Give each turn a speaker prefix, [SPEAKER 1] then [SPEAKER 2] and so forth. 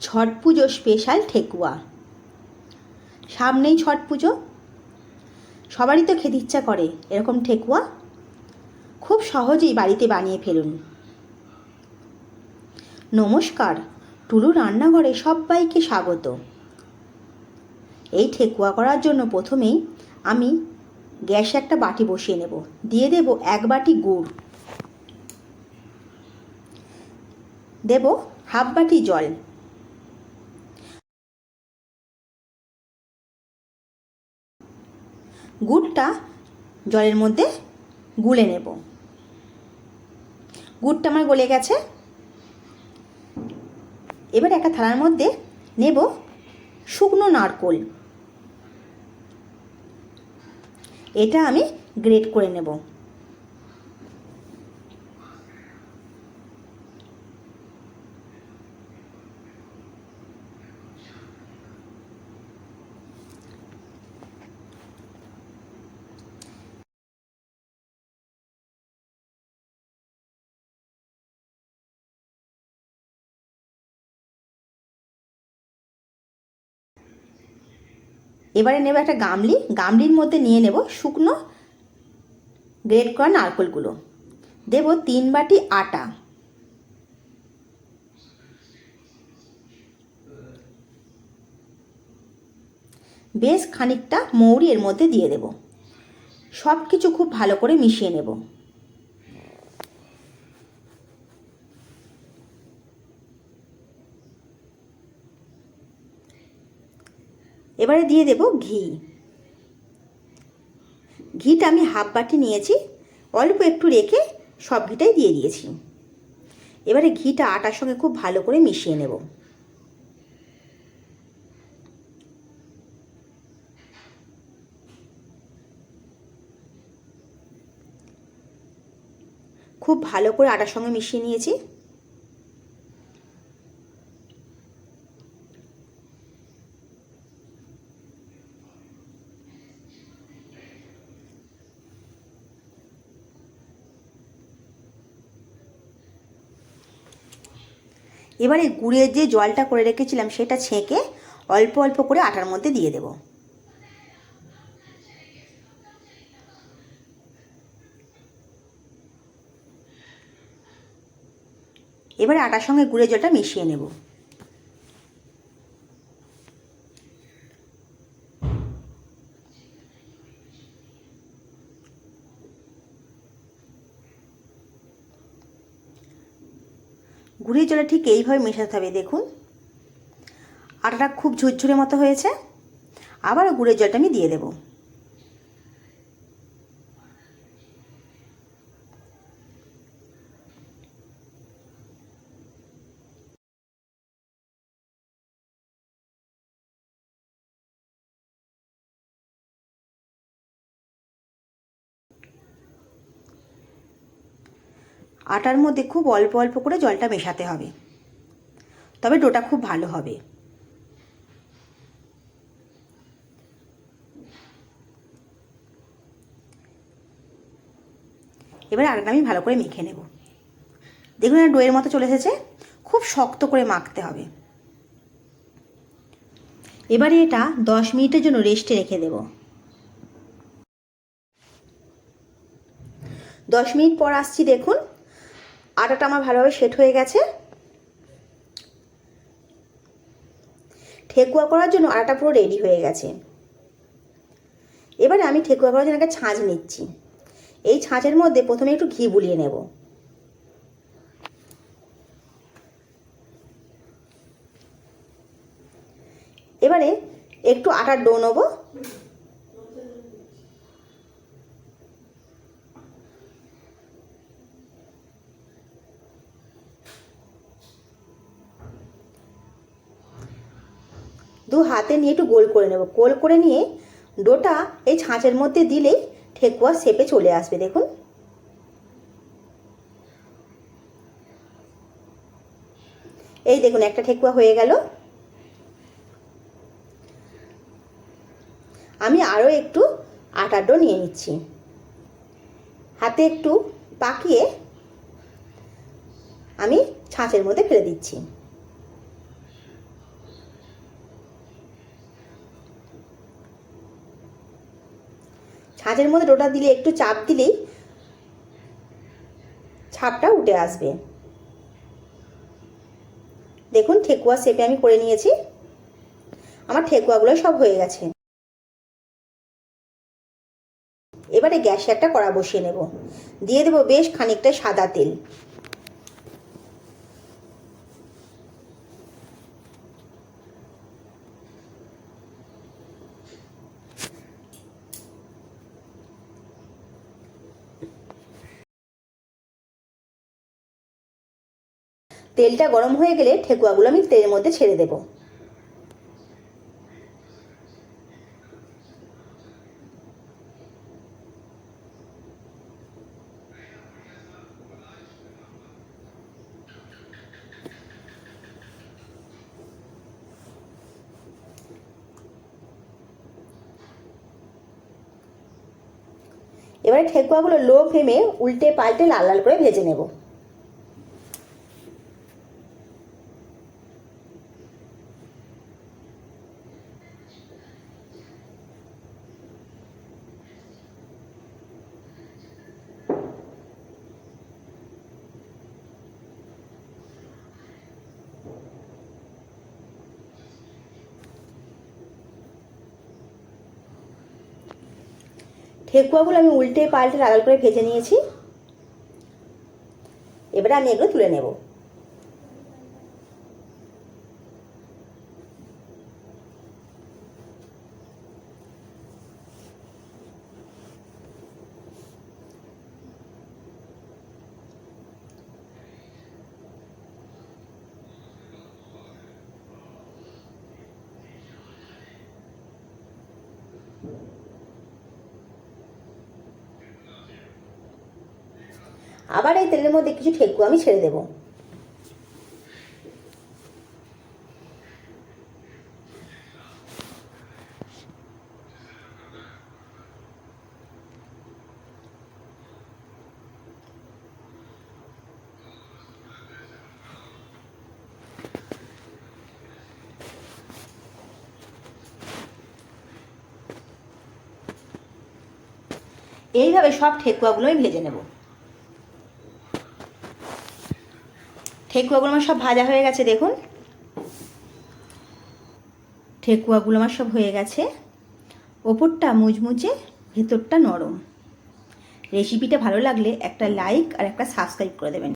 [SPEAKER 1] ছট পুজো special ঠেকুয়া। সামনেই ছট পুজো। সবারই তো খেতে ইচ্ছা করে এরকম ঠেকুয়া। খুব সহজেই বাড়িতে বানিয়ে ফেলুন। নমস্কার, টুলু রান্নাঘরে সবাইকে স্বাগত। এই ঠেকুয়া করার জন্য প্রথমেই আমি গ্যাসে একটা বাটি বসিয়ে নেব। দিয়ে দেব এক বাটি গুড়। দেব হাফ বাটি জল। গুড়টা জলের মধ্যে গুলে নেব। গুড়টা আমার গলে গেছে। এবার একটা থালার মধ্যে নেব শুকনো নারকোল। এটা আমি গ্রেট করে নেব। এবারে নেব একটা গামলি, গামলির মধ্যে নিয়ে নেব শুকনো গ্রেট করা নারকোলগুলো। দেব তিন বাটি আটা। বেশ খানিকটা মৌরি এর মধ্যে দিয়ে দেব। সব কিছু খুব ভালো করে মিশিয়ে নেব। এবারে দিয়ে দেব ঘি। ঘিটা আমি হাফ বাটি নিয়েছি, অল্প একটু রেখে সব ঘিটাই দিয়ে দিয়েছি। এবারে ঘিটা আটার সঙ্গে খুব ভালো করে মিশিয়ে নেব। খুব ভালো করে আটার সঙ্গে মিশিয়ে নিয়েছি। এবারে গুড়ের যে জলটা করে রেখেছিলাম সেটা ছেঁকে অল্প অল্প করে আটার মধ্যে দিয়ে দেব। এবারে আটার সঙ্গে গুড়ের জলটা মিশিয়ে নেব। গুড়ের জলে ঠিক এইভাবে মেশাতে হবে, দেখুন। আটাটা খুব ঝুরঝুরে মতো হয়েছে। আবার গুঁড়ের জলটা আমি দিয়ে দেব। আটার মধ্যে খুব অল্প অল্প করে জলটা মেশাতে হবে। তবে ডোটা খুব ভালো হবে। এবার আটাটা আমি ভালো করে মেখে নেব। দেখুন এটা ডোয়ের মতো চলে এসেছে। খুব শক্ত করে মাখতে হবে। এবারে এটা দশ মিনিটের জন্য রেস্টে রেখে দেব। দশ মিনিট পর আসছি দেখুন। আটাটা আমার ভালোভাবে সেট হয়ে গেছে। ঠেকুয়া করার জন্য আটাটা পুরো রেডি হয়ে গেছে। এবারে আমি ঠেকুয়া করার জন্য একটা ছাঁচ নিচ্ছি। এই ছাঁচের মধ্যে প্রথমে একটু ঘি বুলিয়ে নেব। এবারে একটু আটার ডো নেব। দু হাতে নিয়ে একটু গোল করে নেব। গোল করে নিয়ে ডোটা এই ছাঁচের মধ্যে দিলেই ঠেকুয়া শেপে চলে আসবে, দেখুন। এই দেখুন, একটা ঠেকুয়া হয়ে গেল। আমি আরও একটু আটার ডো নিয়ে নিচ্ছি। হাতে একটু পাকিয়ে আমি ছাঁচের মধ্যে ফেলে দিচ্ছি। ছাঁচের মধ্যে ডোটা দিলে, একটু চাপ দিলেই ছাপটা উঠে আসবে। দেখুন, ঠেকুয়া শেপে আমি করে নিয়েছি। আমার ঠেকুয়াগুলো সব হয়ে গেছে। এবারে গ্যাসে একটা কড়া বসিয়ে নেব। দিয়ে দেবো বেশ খানিকটা সাদা তেল। তেলটা গরম হয়ে গেলে ঠেকুয়াগুলো আমি তেলের মধ্যে ছেড়ে দেবো। এবারে ঠেকুয়াগুলো লো ফ্লেমে উল্টে পাল্টে লাল লাল করে ভেজে নেব। ঠেকুয়াগুলো আমি উল্টে পাল্টে লাল করে ভেজে নিয়েছি। এবারে আমি এগুলো তুলে নেব। আবার এই তেলের মধ্যে কিছু ঠেকুয়া আমি ছেড়ে দেবো। এইভাবে সব ঠেকুয়াগুলো আমি ভেজে নেব। ঠেকুয়াগুলো আমার সব ভাজা হয়ে গেছে, দেখুন। ঠেকুয়াগুলো আমার সব হয়ে গেছে। ওপরটা মুচমুচে ভেতরটা নরম। রেসিপিটা ভালো লাগলে একটা লাইক আর একটা সাবস্ক্রাইব করে দেবেন।